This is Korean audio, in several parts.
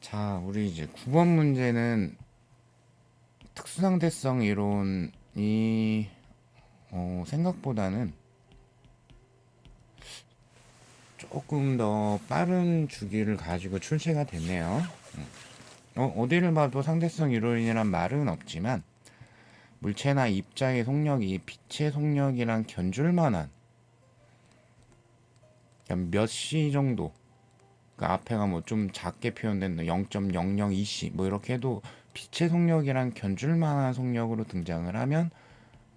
자, 우리 이제 9번 문제는 특수상대성 이론이 어, 생각보다는 조금 더 빠른 주기를 가지고 출제가 됐네요. 음. 어, 어디를 봐도 상대성 이론이란 말은 없지만 물체나 입자의 속력이 빛의 속력이랑 견줄 만한 몇 시 정도 그 앞에가 뭐 좀 작게 표현된 0.002c 뭐 이렇게 해도 빛의 속력이랑 견줄 만한 속력으로 등장을 하면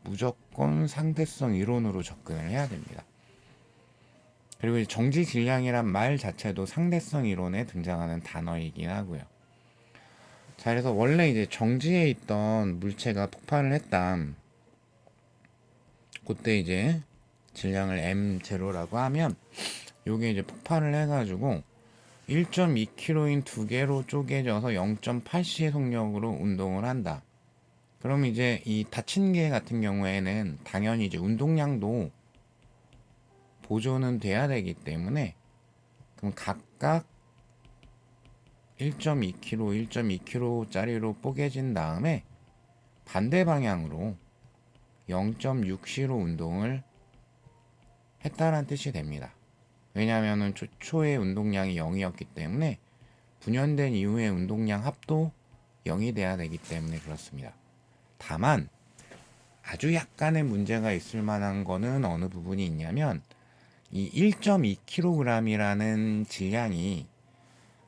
무조건 상대성 이론으로 접근을 해야 됩니다. 그리고 정지 질량이란 말 자체도 상대성 이론에 등장하는 단어이긴 하고요. 자, 그래서 원래 이제 정지에 있던 물체가 폭발을 했다. 그때 이제 질량을 m0라고 하면 요게 이제 폭발을 해가지고 1.2km인 두 개로 쪼개져서 0.8c의 속력으로 운동을 한다. 그럼 이제 이 닫힌 개 같은 경우에는 당연히 이제 운동량도 보존은 돼야 되기 때문에 그럼 각각 1.2km, 1.2km짜리로 뽀개진 다음에 반대 방향으로 0.6c로 운동을 했다는 뜻이 됩니다. 왜냐하면 초초의 운동량이 0이었기 때문에 분연된 이후의 운동량 합도 0이 돼야 되기 때문에 그렇습니다. 다만 아주 약간의 문제가 있을 만한 거는 어느 부분이 있냐면 이 1.2kg이라는 질량이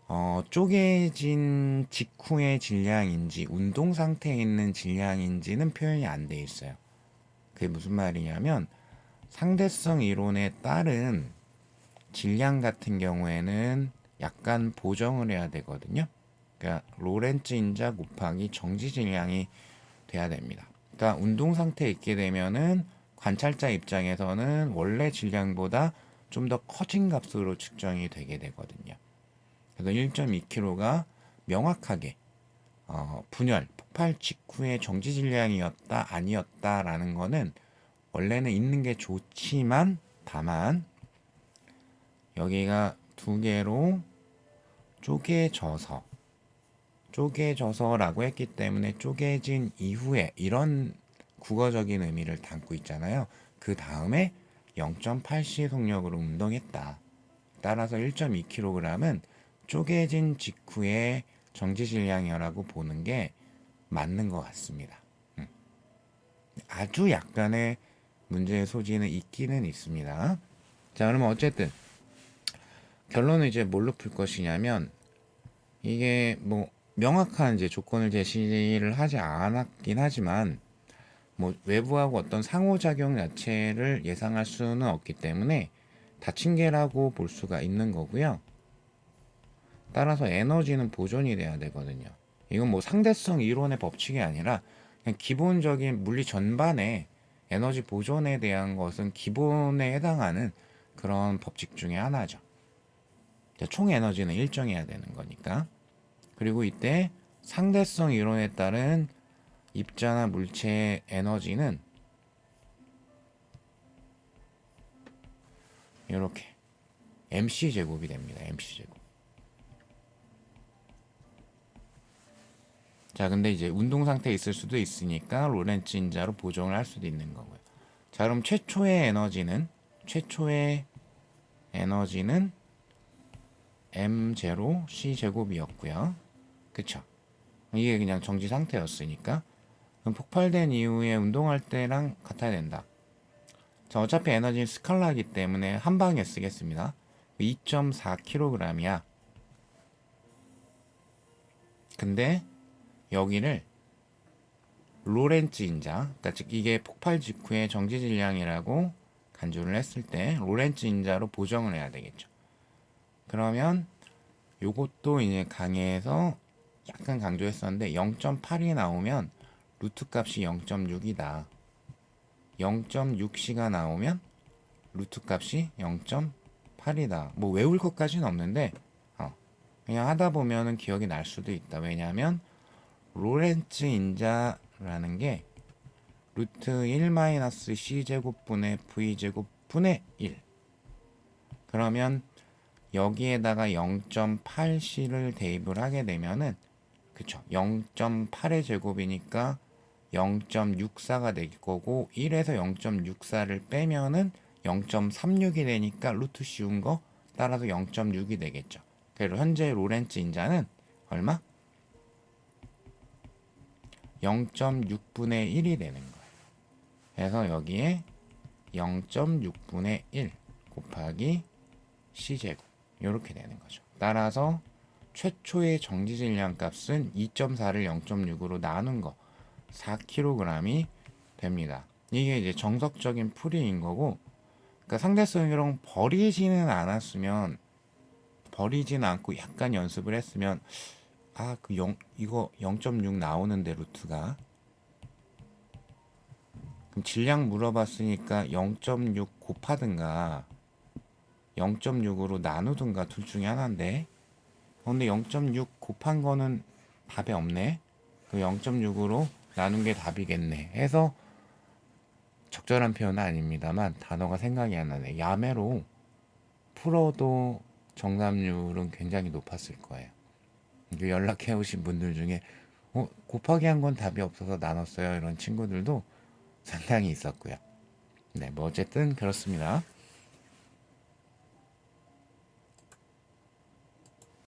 어, 쪼개진 직후의 질량인지 운동 상태에 있는 질량인지는 표현이 안 돼 있어요. 그게 무슨 말이냐면 상대성 이론에 따른 질량 같은 경우에는 약간 보정을 해야 되거든요. 그러니까 로렌츠 인자 곱하기 정지 질량이 돼야 됩니다. 그러니까 운동 상태에 있게 되면은 관찰자 입장에서는 원래 질량보다 좀 더 커진 값으로 측정이 되게 되거든요. 그래서 1.2kg가 명확하게 어, 분열, 폭발 직후의 정지 질량이었다, 아니었다라는 거는 원래는 있는 게 좋지만 다만 여기가 두 개로 쪼개져서 쪼개져서라고 했기 때문에 쪼개진 이후에 이런 국어적인 의미를 담고 있잖아요. 그 다음에 0.8c 속력으로 운동했다. 따라서 1.2kg은 쪼개진 직후의 정지 질량이라고 보는 게 맞는 것 같습니다. 음. 아주 약간의 문제의 소지는 있기는 있습니다. 자, 그러면 어쨌든 결론은 이제 뭘로 풀 것이냐면 이게 뭐 명확한 이제 조건을 제시를 하지 않았긴 하지만 뭐 외부하고 어떤 상호작용 자체를 예상할 수는 없기 때문에 닫힌 개라고 볼 수가 있는 거고요. 따라서 에너지는 보존이 돼야 되거든요. 이건 뭐 상대성 이론의 법칙이 아니라 기본적인 물리 전반의 에너지 보존에 대한 것은 기본에 해당하는 그런 법칙 중에 하나죠. 총 에너지는 일정해야 되는 거니까. 그리고 이때 상대성 이론에 따른 입자나 물체의 에너지는 이렇게 mc 제곱이 됩니다. mc 제곱. 자, 근데 이제 운동 상태에 있을 수도 있으니까 로렌츠 인자로 보정을 할 수도 있는 거고요. 자, 그럼 최초의 에너지는 최초의 에너지는 m0 c 제곱이었고요. 그쵸? 이게 그냥 정지 상태였으니까 그럼 폭발된 이후에 운동할 때랑 같아야 된다. 자, 어차피 에너지는 스칼라이기 때문에 한 방에 쓰겠습니다. 2.4kg이야. 근데 여기를 로렌츠 인자, 그러니까 즉 이게 폭발 직후의 정지 질량이라고 간주를 했을 때 로렌츠 인자로 보정을 해야 되겠죠. 그러면 요것도 이제 강의에서 약간 강조했었는데 0.8이 나오면 루트 값이 0.6이다. 0.6c가 나오면 루트 값이 0.8이다. 뭐 외울 것까지는 없는데 어, 그냥 하다 보면은 기억이 날 수도 있다. 왜냐하면 로렌츠 인자라는 게 루트 1 마이너스 c 제곱분의 v 제곱분의 1 그러면 여기에다가 0.8c를 대입을 하게 되면은 그쵸 0.8의 제곱이니까 0.64가 될 거고 1에서 0.64를 빼면은 0.36이 되니까 루트 씌운 거 따라서 0.6이 되겠죠. 그리고 현재 로렌츠 인자는 얼마? 0.6분의 1이 되는 거예요. 그래서 여기에 0.6분의 1 곱하기 c제곱 이렇게 되는 거죠. 따라서 최초의 정지 질량 값은 2.4를 0.6으로 나눈 거 4kg이 됩니다. 이게 이제 정석적인 풀이인 거고 그러니까 상대성이랑 버리지는 않았으면 버리지는 않고 약간 연습을 했으면 아 그 0 이거 0.6 나오는데 루트가. 그럼 질량 물어봤으니까 0.6 곱하든가 0.6으로 나누든가 둘 중에 하나인데. 어, 근데 0.6 곱한 거는 답이 없네. 그 0.6으로 나눈 게 답이겠네. 해서 적절한 표현은 아닙니다만 단어가 생각이 안 나네. 야매로 풀어도 정답률은 굉장히 높았을 거예요. 그 연락해 오신 분들 중에 어, 곱하기 한 건 답이 없어서 나눴어요. 이런 친구들도 상당히 있었고요. 네 뭐 어쨌든 그렇습니다